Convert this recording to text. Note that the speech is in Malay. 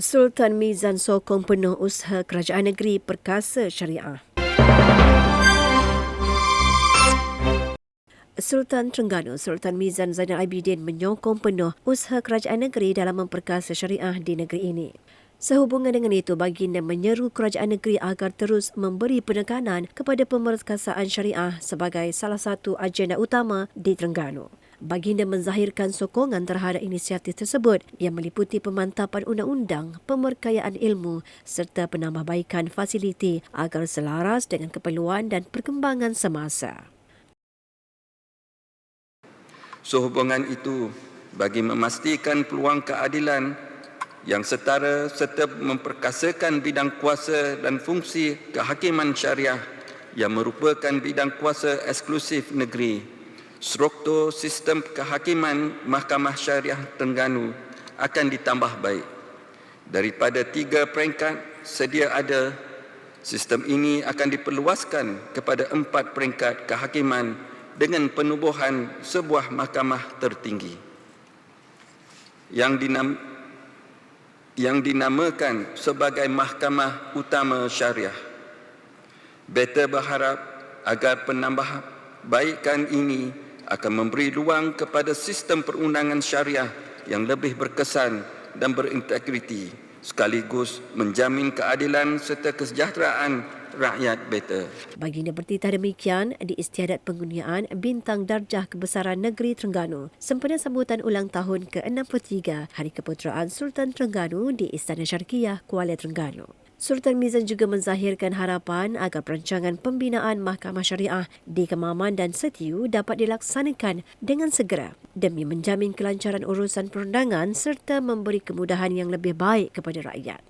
Sultan Mizan sokong penuh usaha kerajaan negeri perkasa syariah. Sultan Terengganu Sultan Mizan Zainal Abidin menyokong penuh usaha kerajaan negeri dalam memperkasa syariah di negeri ini. Sehubungan dengan itu, baginda menyeru kerajaan negeri agar terus memberi penekanan kepada pemerkasaan syariah sebagai salah satu agenda utama di Terengganu. Baginda menzahirkan sokongan terhadap inisiatif tersebut yang meliputi pemantapan undang-undang, pemerkayaan ilmu serta penambahbaikan fasiliti agar selaras dengan keperluan dan perkembangan semasa. Sehubungan itu, bagi memastikan peluang keadilan yang setara serta memperkasakan bidang kuasa dan fungsi kehakiman syariah yang merupakan bidang kuasa eksklusif negeri, struktur sistem kehakiman Mahkamah Syariah Terengganu akan ditambah baik. Daripada tiga peringkat sedia ada, sistem ini akan diperluaskan kepada empat peringkat kehakiman dengan penubuhan sebuah mahkamah tertinggi yang dinam yang dinamakan sebagai Mahkamah Utama Syariah. Beta berharap agar penambahbaikan ini akan memberi ruang kepada sistem perundangan syariah yang lebih berkesan dan berintegriti sekaligus menjamin keadilan serta kesejahteraan rakyat beta. Baginda bertitah demikian di istiadat penggunaan Bintang Darjah Kebesaran Negeri Terengganu sempena sambutan ulang tahun ke-63 Hari Keputeraan Sultan Terengganu di Istana Syarkiyah, Kuala Terengganu. Sultan Mizan juga menzahirkan harapan agar perancangan pembinaan Mahkamah Syariah di Kemaman dan Setiu dapat dilaksanakan dengan segera demi menjamin kelancaran urusan perundangan serta memberi kemudahan yang lebih baik kepada rakyat.